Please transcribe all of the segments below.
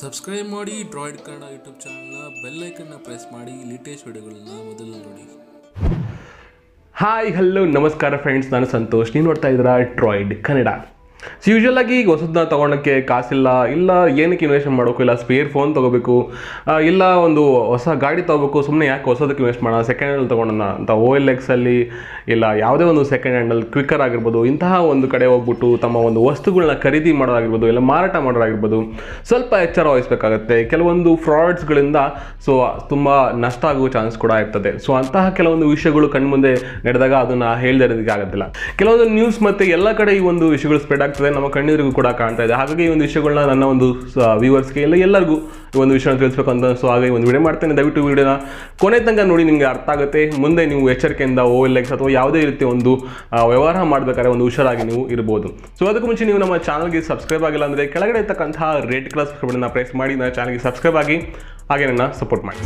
Subscribe ಮಾಡಿ Droid Kannada YouTube ಚಾನಲ್ನ ಬೆಲ್ಲೈಕನ್ನ press ಮಾಡಿ ಲೇಟೆಸ್ಟ್ ವಿಡಿಯೋಗಳನ್ನ ಮೊದಲು ನೋಡಿ. ಹಾಯ್ ಹಲೋ ನಮಸ್ಕಾರ ಫ್ರೆಂಡ್ಸ್ ನಾನು ಸಂತೋಷ್. ನೀವು ನೋಡ್ತಾ ಇದ್ದೀರಾ ಟ್ರಾಯ್ಡ್ ಕನ್ನಡ. ಸೊ ಯೂಶಲ್ ಆಗಿ ಈಗ ಹೊಸದನ್ನ ತೊಗೊಳಕ್ಕೆ ಕಾಸಿಲ್ಲ, ಇಲ್ಲ ಏನಕ್ಕೆ ಇನ್ವೆಸ್ಟ್ ಮಾಡಬೇಕು, ಇಲ್ಲ ಸ್ಪೇರ್ ಫೋನ್ ತೊಗೋಬೇಕು ಇಲ್ಲ ಒಂದು ಹೊಸ ಗಾಡಿ ತೊಗೋಬೇಕು ಸುಮ್ಮನೆ ಯಾಕೆ ಹೊಸದಕ್ಕೆ ಇನ್ವೆಸ್ಟ್ ಮಾಡೋಣ ಸೆಕೆಂಡ್ ಹ್ಯಾಂಡಲ್ ತೊಗೊಳೋಣ ಅಂತ ಓ ಎಲ್ ಎಕ್ಸಲ್ಲಿ ಇಲ್ಲ ಯಾವುದೇ ಒಂದು ಸೆಕೆಂಡ್ ಹ್ಯಾಂಡಲ್ ಕ್ವಿಕ್ಕರ್ ಆಗಿರ್ಬೋದು, ಇಂತಹ ಒಂದು ಕಡೆ ಹೋಗ್ಬಿಟ್ಟು ತಮ್ಮ ಒಂದು ವಸ್ತುಗಳನ್ನ ಖರೀದಿ ಮಾಡೋದಾಗಿರ್ಬೋದು, ಇಲ್ಲ ಮಾರಾಟ ಮಾಡೋದಾಗಿರ್ಬೋದು, ಸ್ವಲ್ಪ ಎಚ್ಚರ ವಹಿಸಬೇಕಾಗತ್ತೆ. ಕೆಲವೊಂದು ಫ್ರಾಡ್ಸ್ಗಳಿಂದ ಸೊ ತುಂಬ ನಷ್ಟ ಆಗುವ ಚಾನ್ಸ್ ಕೂಡ ಇರ್ತದೆ. ಸೊ ಅಂತಹ ಕೆಲವೊಂದು ವಿಷಯಗಳು ಕಣ್ಮುಂದೆ ನಡೆದಾಗ ಅದನ್ನ ಹೇಳ್ದೇ ಇರೋದಕ್ಕೆ ಆಗೋದಿಲ್ಲ. ಕೆಲವೊಂದು ನ್ಯೂಸ್ ಮತ್ತು ಎಲ್ಲ ಕಡೆ ಈ ಒಂದು ವಿಷಯಗಳು ಸ್ಪ್ರೆಡ್ ಆಗ್ತದೆ, ನಮ್ಮ ಕಣ್ಣೀರಿಗೂ ಕೂಡ ಕಾಣ್ತಾ ಇದೆ. ಹಾಗಾಗಿ ಈ ಒಂದು ವಿಷಯಗಳನ್ನ ನನ್ನ ಒಂದು ವ್ಯೂವರ್ಸ್ಗೆ ಎಲ್ಲ ಎಲ್ಲರಿಗೂ ಈ ಒಂದು ವಿಷಯನ ತಿಳಿಸ್ಬೇಕು ಅಂತ ಸೊ ಹಾಗಾಗಿ ಒಂದು ವಿಡಿಯೋ ಮಾಡ್ತೇನೆ. ದಯವಿಟ್ಟು ವಿಡಿಯೋನ ಕೊನೆ ತನಕ ನೋಡಿ, ನಿಮಗೆ ಅರ್ಥ ಆಗುತ್ತೆ. ಮುಂದೆ ನೀವು ಎಚ್ಚರಿಕೆಯಿಂದ ಓ ಎಲ್ ಎಕ್ಸ್ ಅಥವಾ ಯಾವುದೇ ರೀತಿ ಒಂದು ವ್ಯವಹಾರ ಮಾಡಬೇಕಾದ್ರೆ ಒಂದು ಹುಷಾರಾಗಿ ನೀವು ಇರ್ಬೋದು. ಸೊ ಅದಕ್ಕೂ ಮುಂಚೆ ನೀವು ನಮ್ಮ ಚಾನಲ್ಗೆ ಸಬ್ಸ್ಕ್ರೈಬ್ ಆಗಿಲ್ಲ ಅಂದರೆ ಕೆಳಗಡೆ ಇರ್ತಕ್ಕಂತಹ ರೆಡ್ ಕಲರ್ ಸಬ್ಸ್ಕ್ರೈಬ್ ಪ್ರೆಸ್ ಮಾಡಿ, ನನ್ನ ಚಾನಲ್ಗೆ ಸಬ್ಸ್ಕ್ರೈಬ್ ಆಗಿ ಹಾಗೆ ನನ್ನ ಸಪೋರ್ಟ್ ಮಾಡಿ.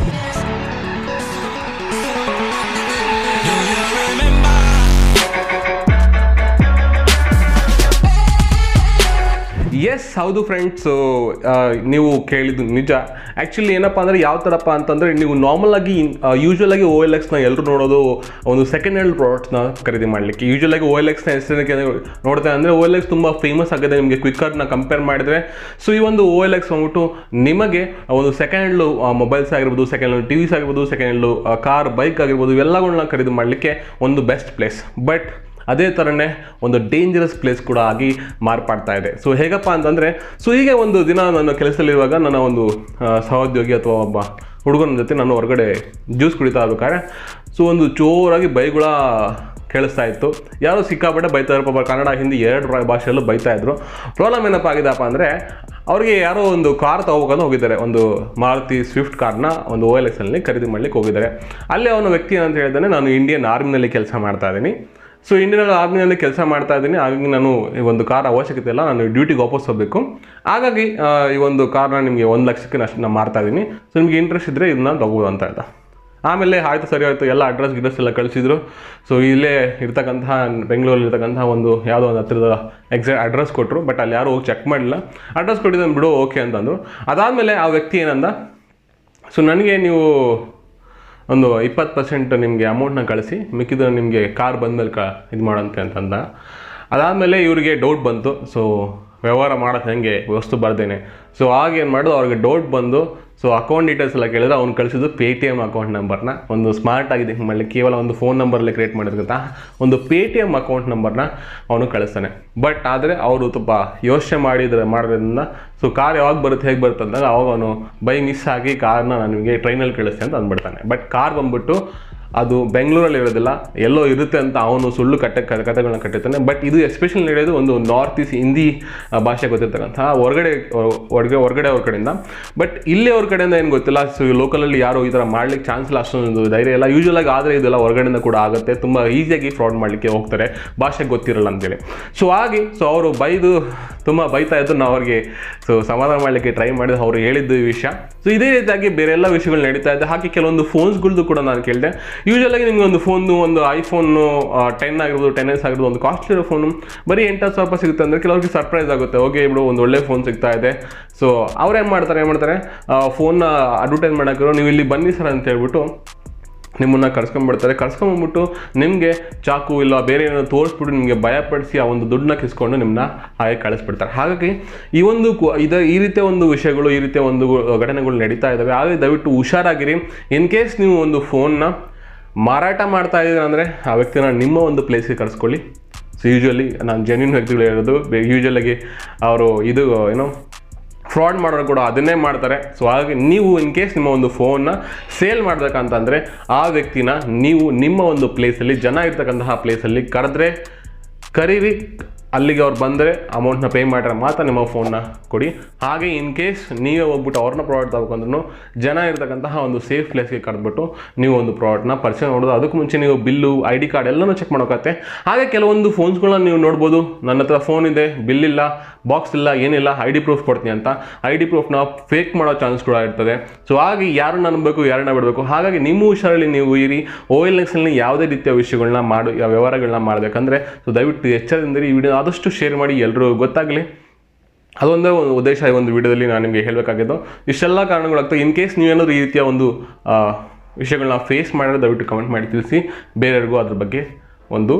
ಎಸ್ ಹೌದು ಫ್ರೆಂಡ್ಸ್ ನೀವು ಕೇಳಿದ್ದು ನಿಜ? ಆ್ಯಕ್ಚುಲಿ ಏನಪ್ಪ ಅಂದರೆ ಯಾವ ಥರಪ್ಪ ಅಂತಂದರೆ, ನೀವು ನಾರ್ಮಲ್ ಆಗಿ ಯೂಶ್ವಲ್ ಆಗಿ ಓ ಎಲ್ ಎಕ್ಸ್ನ ಎಲ್ಲರೂ ನೋಡೋದು ಒಂದು ಸೆಕೆಂಡ್ ಹ್ಯಾಂಡ್ ಪ್ರಾಡಕ್ಟ್ಸ್ನ ಖರೀದಿ ಮಾಡಲಿಕ್ಕೆ. ಯೂಶ್ವಲ್ ಆಗಿ ಓ ಎಲ್ ಎಕ್ಸ್ನ ಹೆಸರಿನಕ್ಕೆ ನೋಡ್ತಾ ಅಂದರೆ ಓ ಎಲ್ ಎಕ್ಸ್ ತುಂಬ ಫೇಮಸ್ ಆಗಿದೆ ನಿಮಗೆ ಕ್ವಿಕ್ಕರ್ನ ಕಂಪೇರ್ ಮಾಡಿದರೆ. ಸೊ ಈ ಒಂದು ಓ ಎಲ್ ಎಕ್ಸ್ ಬಂದ್ಬಿಟ್ಟು ನಿಮಗೆ ಒಂದು ಸೆಕೆಂಡ್ ಹ್ಯಾಂಡ್ಲು ಮೊಬೈಲ್ಸ್ ಆಗಿರ್ಬೋದು ಸೆಕೆಂಡ್ ಹ್ಯಾಂಡ್ ಟಿವಿಸ್ ಆಗಿರ್ಬೋದು ಸೆಕೆಂಡ್ ಹ್ಯಾಂಡ್ಲು ಕಾರ್ ಬೈಕ್ ಆಗಿರ್ಬೋದು, ಇವೆಲ್ಲಗಳನ್ನ ಖರೀದಿ ಮಾಡಲಿಕ್ಕೆ ಒಂದು ಬೆಸ್ಟ್ ಪ್ಲೇಸ್ ಬಟ್ ಅದೇ ಥರನೇ ಒಂದು ಡೇಂಜರಸ್ ಪ್ಲೇಸ್ ಕೂಡ ಆಗಿ ಮಾರ್ಪಾಡ್ತಾ ಇದೆ. ಸೊ ಹೇಗಪ್ಪ ಅಂತಂದರೆ ಸೊ ಹೀಗೆ ಒಂದು ದಿನ ನಾನು ಕೆಲಸದಲ್ಲಿರುವಾಗ ನನ್ನ ಒಂದು ಸಹೋದ್ಯೋಗಿ ಅಥವಾ ಒಬ್ಬ ಹುಡುಗನ ಜೊತೆ ನಾನು ಹೊರಗಡೆ ಜ್ಯೂಸ್ ಕುಡಿತಾ ಇರ್ಬೇಕಾದ್ರೆ ಸೊ ಒಂದು ಜೋರಾಗಿ ಬೈಗುಳ ಕೇಳಿಸ್ತಾ ಇತ್ತು. ಯಾರೋ ಸಿಕ್ಕಾಪಟ್ಟೆ ಬೈತಾ ಇರಪ್ಪ ಪಾಪ ಕನ್ನಡ, ಹಿಂದಿ ಎರಡು ಭಾಷೆಯಲ್ಲೂ ಬೈತಾ ಇದ್ರು. ಪ್ರಾಬ್ಲಮ್ ಏನಪ್ಪ ಆಗಿದೆಪ್ಪ ಅಂದರೆ, ಅವರಿಗೆ ಯಾರೋ ಒಂದು ಕಾರ್ ತಗೋಬೇಕಂತ ಹೋಗಿದ್ದಾರೆ. ಒಂದು ಮಾರುತಿ ಸ್ವಿಫ್ಟ್ ಕಾರ್ನ ಒಂದು ಓ ಎಲ್ ಎಸ್ ಅಲ್ಲಿ ಖರೀದಿ ಮಾಡ್ಲಿಕ್ಕೆ ಹೋಗಿದ್ದಾರೆ. ಅಲ್ಲಿ ಅವನ ವ್ಯಕ್ತಿ ಅಂತ ಹೇಳಿದಾನೆ ನಾನು ಇಂಡಿಯನ್ ಆರ್ಮಿನಲ್ಲಿ ಕೆಲಸ ಮಾಡ್ತಾ ಇದ್ದೀನಿ. ಸೊ ಇಂಡಿಯನ್ ಆರ್ಮಿನಲ್ಲಿ ಕೆಲಸ ಮಾಡ್ತಾ ಇದ್ದೀನಿ. ಹಾಗಾಗಿ ನಾನು ಈ ಒಂದು ಕಾರ್ ಅವಶ್ಯಕತೆ ಇಲ್ಲ. ನಾನು ಡ್ಯೂಟಿಗೆ ವಾಪಸ್ ಹೋಗಬೇಕು. ಹಾಗಾಗಿ ಈ ಒಂದು ಕಾರ್ನ ನಿಮಗೆ ಒಂದು ಲಕ್ಷಕ್ಕೆ ಅಷ್ಟು ನಾನು ಮಾಡ್ತಾ ಇದ್ದೀನಿ. ಸೊ ನಿಮಗೆ ಇಂಟ್ರೆಸ್ಟ್ ಇದ್ದರೆ ಇದನ್ನ ತಗೋಬೋದು ಅಂತ ಆಯಿತಾ ಆಮೇಲೆ ಆಯಿತು ಸರಿ ಆಯಿತು. ಎಲ್ಲ ಅಡ್ರೆಸ್ ಗಿಡ್ರೆಸ್ ಎಲ್ಲ ಕಳಿಸಿದ್ರು. ಸೊ ಇಲ್ಲೇ ಇರ್ತಕ್ಕಂತಹ ಬೆಂಗಳೂರಲ್ಲಿ ಇರ್ತಕ್ಕಂತಹ ಒಂದು ಯಾವುದೋ ಒಂದು ಹತ್ತಿರದ ಎಕ್ಸಾಕ್ಟ್ ಅಡ್ರೆಸ್ ಕೊಟ್ಟರು ಬಟ್ ಅಲ್ಲಿ ಯಾರು ಹೋಗಿ ಚೆಕ್ ಮಾಡಿಲ್ಲ ಅಡ್ರೆಸ್ ಕೊಟ್ಟಿದ್ದಾನೆ ಬಿಡು ಓಕೆ ಅಂತಂದರು. ಅದಾದಮೇಲೆ ಆ ವ್ಯಕ್ತಿ ಏನಂದ ಸೊ ನನಗೆ ನೀವು ಒಂದು ಇಪ್ಪತ್ತು ಪರ್ಸೆಂಟ್ ನಿಮಗೆ ಅಮೌಂಟ್ನ ಕಳಿಸಿ, ಮಿಕ್ಕಿದ ನಿಮಗೆ ಕಾರ್ ಬಂದಮೇಲೆ ಕ ಇದು ಮಾಡಂತೆ ಅಂತಂದ. ಅದಾದಮೇಲೆ ಇವರಿಗೆ ಡೌಟ್ ಬಂತು. ಸೊ ವ್ಯವಹಾರ ಮಾಡೋದು ಹೇಗೆ ವಸ್ತು ಬರ್ದೇನೆ. ಸೊ ಆಗ ಏನು ಮಾಡೋದು ಅವ್ರಿಗೆ ಡೌಟ್ ಬಂದು ಸೊ ಅಕೌಂಟ್ ಡೀಟೇಲ್ಸ್ ಎಲ್ಲ ಕೇಳಿದ್ರೆ ಅವ್ನು ಕಳಿಸಿದ್ದು ಪೇ ಟಿ ಎಂ ಅಕೌಂಟ್ ನಂಬರ್ನ ಒಂದು ಸ್ಮಾರ್ಟ್ ಆಗಿದೆ ಮಾಡಲಿ ಕೇವಲ ಒಂದು ಫೋನ್ ನಂಬರಲ್ಲಿ ಕ್ರಿಯೇಟ್ ಮಾಡಿದ್ರಂತ. ಒಂದು ಪೇ ಟಿ ಎಂ ಅಕೌಂಟ್ ನಂಬರ್ನ ಅವನು ಕಳಿಸ್ತಾನೆ. ಬಟ್ ಆದರೆ ಅವರು ತುಂಬ ಯೋಚನೆ ಮಾಡಿದ್ರೆ, ಮಾಡೋದ್ರಿಂದ ಸೊ ಕಾರ್ ಯಾವಾಗ ಬರುತ್ತೆ, ಹೇಗೆ ಬರುತ್ತೆ ಅಂದಾಗ, ಅವಾಗ ಅವನು ಬೈ ಮಿಸ್ ಆಗಿ ಕಾರ್ನ ನಾನು ನಿಮಗೆ ಟ್ರೈನಲ್ಲಿ ಕಳಿಸ್ತೆ ಅಂತ ಅಂದ್ಬಿಡ್ತಾನೆ. ಬಟ್ ಕಾರ್ ಬಂದ್ಬಿಟ್ಟು ಅದು ಬೆಂಗಳೂರಲ್ಲಿ ಇರೋದಿಲ್ಲ, ಎಲ್ಲೋ ಇರುತ್ತೆ ಅಂತ ಅವನು ಸುಳ್ಳು ಕಟ್ಟೆ ಕಥೆಗಳನ್ನ ಕಟ್ಟಿರ್ತಾನೆ. ಬಟ್ ಇದು ಎಸ್ಪೆಷಲಿ ನಡೆಯೋದು ಒಂದು ನಾರ್ತ್ ಈಸ್ಟ್ ಹಿಂದಿ ಭಾಷೆ ಗೊತ್ತಿರ್ತಕ್ಕಂಥ ಹೊರಗಡೆ ಹೊರಗಡೆ ಹೊರಗಡೆ ಅವ್ರ ಕಡೆಯಿಂದ. ಬಟ್ ಇಲ್ಲಿ ಅವ್ರ ಕಡೆಯಿಂದ ಏನು ಗೊತ್ತಿಲ್ಲ ಸೊ ಲೋಕಲಲ್ಲಿ ಯಾರು ಈ ಥರ ಮಾಡ್ಲಿಕ್ಕೆ ಚಾನ್ಸ್ ಇಲ್ಲ, ಅಷ್ಟೊಂದು ಧೈರ್ಯ ಇಲ್ಲ. ಯೂಶುವಲ್ ಆಗಿ ಆದರೆ ಇದೆಲ್ಲ ಹೊರಗಡೆಯಿಂದ ಕೂಡ ಆಗುತ್ತೆ. ತುಂಬ ಈಸಿಯಾಗಿ ಫ್ರಾಡ್ ಮಾಡಲಿಕ್ಕೆ ಹೋಗ್ತಾರೆ. ಭಾಷೆ ಗೊತ್ತಿರಲ್ಲ ಅಂತೇಳಿ. ಸೊ ಹಾಗೆ ಸೊ ಅವರು ಬೈದು, ತುಂಬ ಬೈತಾ ಇದ್ದು ನಾವು ಅವ್ರಿಗೆ ಸೊ ಸಮಾಧಾನ ಮಾಡಲಿಕ್ಕೆ ಟ್ರೈ ಮಾಡಿದ ಅವರು ಹೇಳಿದ್ದು ಈ ವಿಷಯ. ಸೊ ಇದೇ ರೀತಿಯಾಗಿ ಬೇರೆ ಎಲ್ಲ ವಿಷಯಗಳು ನಡೀತಾ ಇದೆ. ಹಾಗೆ ಕೆಲವೊಂದು ಫೋನ್ಸ್ಗಳದ್ದು ಕೂಡ ನಾನು ಕೇಳಿದೆ. ಯೂಶುವಲ್ ನಿಮಗೆ ಒಂದು ಫೋನು ಒಂದು ಐಫೋನು ಟೆನ್ ಆಗಿರ್ಬೋದು ಟೆನ್ ಎಸ್ ಆಗಿರ್ಬೋದು, ಒಂದು ಕಾಸ್ಟ್ಲಿ ಇರೋ ಫೋನು ಬರೀ ಎಂಟತ್ತು ಸಾವಿರ ರೂಪಾಯಿ ಸಿಗುತ್ತೆ ಅಂದರೆ ಕೆಲವರಿಗೆ ಸರ್ಪ್ರೈಸ್ ಆಗುತ್ತೆ. ಓಕೆ ಇಬ್ಬರು ಒಂದು ಒಳ್ಳೆ ಫೋನ್ ಸಿಗ್ತಾ ಇದೆ. ಸೊ ಅವ್ರೇನು ಮಾಡ್ತಾರೆ, ಏನು ಮಾಡ್ತಾರೆ? ಫೋನ್ನ ಅಡ್ವರ್ಟೈಸ್ ಮಾಡೋಕ್ಕಿರೋ ನೀವು ಇಲ್ಲಿ ಬನ್ನಿ ಸರ್ ಅಂತ ಹೇಳ್ಬಿಟ್ಟು ನಿಮ್ಮನ್ನು ಕರ್ಸ್ಕೊಂಡ್ಬಿಡ್ತಾರೆ. ಕರ್ಸ್ಕೊಂಬಂದ್ಬಿಟ್ಟು ನಿಮಗೆ ಚಾಕು ಇಲ್ಲ, ಬೇರೆ ಏನೋ ತೋರಿಸ್ಬಿಟ್ಟು ನಿಮಗೆ ಭಯಪಡಿಸಿ ಆ ಒಂದು ದುಡ್ಡನ್ನ ಕಿಸ್ಕೊಂಡು ನಿಮ್ಮನ್ನ ಹಾಗೆ ಕಳಿಸ್ಬಿಡ್ತಾರೆ. ಹಾಗಾಗಿ ಈ ಒಂದು ಇದ, ಈ ರೀತಿಯ ಒಂದು ವಿಷಯಗಳು, ಈ ರೀತಿಯ ಒಂದು ಘಟನೆಗಳು ನಡೀತಾ ಇದ್ದಾವೆ ಹಾಗೆ ದಯವಿಟ್ಟು ಹುಷಾರಾಗಿರಿ. ಇನ್ ಕೇಸ್ ನೀವು ಒಂದು ಫೋನ್ನ ಮಾರಾಟ ಮಾಡ್ತಾ ಇದ್ದೀರಾ ಆ ವ್ಯಕ್ತಿನ ನಿಮ್ಮ ಒಂದು ಪ್ಲೇಸ್ಗೆ ಕರೆಸ್ಕೊಳ್ಳಿ. ಸೊ ಯೂಶ್ವಲಿ ನಾನು ಜೆನ್ಯೂನ್ ವ್ಯಕ್ತಿಗಳು ಹೇಳೋದು ಯೂಶ್ವಲಾಗಿ ಅವರು ಇದು, ಏನೋ ಫ್ರಾಡ್ ಮಾಡೋರು ಕೂಡ ಅದನ್ನೇ ಮಾಡ್ತಾರೆ. ಸೊ ಹಾಗೆ ನೀವು ಇನ್ ಕೇಸ್ ನಿಮ್ಮ ಒಂದು ಫೋನ್ನ ಸೇಲ್ ಮಾಡ್ಬೇಕಂತಂದರೆ ಆ ವ್ಯಕ್ತಿನ ನೀವು ನಿಮ್ಮ ಒಂದು ಪ್ಲೇಸಲ್ಲಿ ಜನ ಇರ್ತಕ್ಕಂತಹ ಪ್ಲೇಸಲ್ಲಿ ಕರೆದ್ರೆ, ಕರೀರಿ ಅಲ್ಲಿಗೆ ಅವ್ರು ಬಂದರೆ ಅಮೌಂಟ್ನ ಪೇ ಮಾಡಿದ್ರೆ ಮಾತ್ರ ನಿಮ್ಮ ಫೋನ್ನ ಕೊಡಿ. ಹಾಗೆ ಇನ್ ಕೇಸ್ ನೀವೇ ಹೋಗ್ಬಿಟ್ಟು ಅವ್ರನ್ನ ಪ್ರಾಡಕ್ಟ್ ತಗೊಂಡ್ರು ಜನ ಇರತಕ್ಕಂತಹ ಒಂದು ಸೇಫ್ ಪ್ಲೇಸ್ಗೆ ಕರೆದ್ಬಿಟ್ಟು ನೀವು ಒಂದು ಪ್ರಾಡಕ್ಟ್ನ ಪರ್ಚೇಸ್ ಮಾಡೋದು. ಅದಕ್ಕೂ ಮುಂಚೆ ನೀವು ಬಿಲ್ಲು ಐ ಡಿ ಕಾರ್ಡ್ ಎಲ್ಲನೂ ಚೆಕ್ ಮಾಡೋಕತ್ತೆ ಹಾಗೆ ಕೆಲವೊಂದು ಫೋನ್ಸ್ಗಳನ್ನ ನೀವು ನೋಡ್ಬೋದು. ನನ್ನ ಹತ್ರ ಫೋನ್ ಇದೆ ಬಿಲ್ ಇಲ್ಲ ಬಾಕ್ಸ್ ಇಲ್ಲ, ಏನಿಲ್ಲ ಐ ಡಿ ಪ್ರೂಫ್ ಕೊಡ್ತೀನಿ ಅಂತ. ಐ ಡಿ ಪ್ರೂಫ್ನ ಫೇಕ್ ಮಾಡೋ ಚಾನ್ಸ್ ಕೂಡ ಇರ್ತದೆ. ಸೊ ಹಾಗೆ ಯಾರನ್ನ ನಂಬಬೇಕು ಯಾರನ್ನ ಬಿಡಬೇಕು? ಹಾಗಾಗಿ ನಿಮ್ಮ ಹುಷಾರಲ್ಲಿ ನೀವು ಇರಿ. ಓ ಎಲ್ ಎಕ್ಸ್ನಲ್ಲಿ ಯಾವುದೇ ರೀತಿಯ ವಿಷಯಗಳನ್ನ ಮಾಡು ಯಾವ ವ್ಯವಹಾರಗಳನ್ನ ಮಾಡಬೇಕಂದ್ರೆ. ಸೊ ದಯವಿಟ್ಟು ಎಚ್ಚರದಿಂದ ಈ ವಿಡಿಯೋ ಆದಷ್ಟು ಶೇರ್ ಮಾಡಿ ಎಲ್ಲರೂ ಗೊತ್ತಾಗಲಿ. ಅದೊಂದೇ ಒಂದು ಉದ್ದೇಶ ಈ ಒಂದು ವಿಡಿಯೋದಲ್ಲಿ ನಾನು ನಿಮಗೆ ಹೇಳಬೇಕಾಗಿದ್ದು. ಇಷ್ಟೆಲ್ಲ ಕಾರಣಗಳಾಗ್ತವೆ ಇನ್ ಕೇಸ್ ನೀವೇನಾದರೂ ಈ ರೀತಿಯ ಒಂದು ವಿಷಯಗಳನ್ನ ಫೇಸ್ ಮಾಡಿದ್ರೆ ದಯವಿಟ್ಟು ಕಮೆಂಟ್ ಮಾಡಿ ತಿಳಿಸಿ. ಬೇರೆಯವ್ರಿಗೂ ಅದ್ರ ಬಗ್ಗೆ ಒಂದು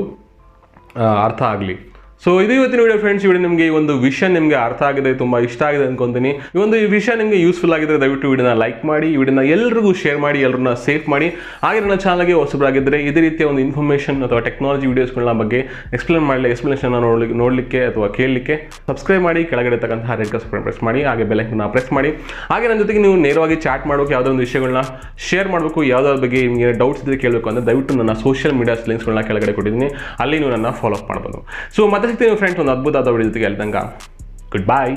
ಅರ್ಥ ಆಗಲಿ. ಸೊ ಇದು ಇವತ್ತಿನ ವಿಡಿಯೋ ಫ್ರೆಂಡ್ಸ್ ವಿಡಿಯೋ ನಿಮಗೆ ಈ ಒಂದು ವಿಷಯ ನಿಮಗೆ ಅರ್ಥ ಆಗಿದೆ, ತುಂಬ ಇಷ್ಟ ಆಗಿದೆ ಅನ್ಕೊಂತೀನಿ. ಈ ಒಂದು ಈ ವಿಷಯ ನಿಮಗೆ ಯೂಸ್ಫುಲ್ ಆಗಿದ್ರೆ ದಯವಿಟ್ಟು ವಿಡಿಯೋನ ಲೈಕ್ ಮಾಡಿ, ಈ ವಿಡಿಯೋನ ಎಲ್ಲರಿಗೂ ಶೇರ್ ಮಾಡಿ ಎಲ್ಲರನ್ನ ಸೇಫ್ ಮಾಡಿ. ಹಾಗೆ ನನ್ನ ಚಾನಲ್ಗೆ ಹೊಸಬರಾಗಿದ್ದರೆ ಇದೇ ರೀತಿಯ ಒಂದು ಇನ್ಫಾರ್ಮೇಷನ್ ಅಥವಾ ಟೆಕ್ನಾಲಜಿ ವಿಡಿಯೋಸ್ಗಳನ್ನ ಬಗ್ಗೆ ಎಕ್ಸ್ಪ್ಲೇನ್ ಮಾಡಲಿ ಎಕ್ಸ್ಪ್ಲನೇಷನ್ ನೋಡಲಿಕ್ಕೆ ನೋಡಲಿಕ್ಕೆ ಅಥವಾ ಕೇಳಲಿಕ್ಕೆ ಸಬ್ಸ್ಕ್ರೈಬ್ ಮಾಡಿ, ಕೆಳಗಡೆ ತಕ್ಕಂತಹ ರೆಡ್ ಕಸ್ ಪ್ರೆಸ್ ಮಾಡಿ, ಹಾಗೆ ಬೆಲೆನ ಪ್ರೆಸ್ ಮಾಡಿ. ಹಾಗೆ ನನ್ನ ಜೊತೆಗೆ ನೀವು ನೇರವಾಗಿ ಚಾಟ್ ಮಾಡೋಕೆ ಯಾವುದೋ ಒಂದು ವಿಷಯಗಳನ್ನ ಶೇರ್ ಮಾಡಬೇಕು, ಯಾವುದಾದ್ರ ಬಗ್ಗೆ ನಿಮಗೆ ಡೌಟ್ಸ್ ಇದ್ರೆ ಕೇಳಬೇಕು ಅಂದರೆ ದಯವಿಟ್ಟು ನನ್ನ ಸೋಷಿಯಲ್ ಮೀಡಿಯಾಸ್ ಲಿಂಕ್ಸ್ಗಳನ್ನ ಕೆಳಗಡೆ ಕೊಟ್ಟಿದ್ದೀನಿ. ಅಲ್ಲಿ ನೀವು ನನ್ನ ಫಾಲೋ ಅಪ್ ಮಾಡ್ಬೋದು. ಸೊ ಮತ್ತೆ ಸಿಗ್ತೀನಿ ಫ್ರೆಂಡ್ಸ್ ಒಂದು ಅದ್ಭುತವಾದ ವಿಡಿಯೋ ಜೊತೆಗೆ ಹೇಳ್ದಂಗ ಗುಡ್ ಬಾಯ್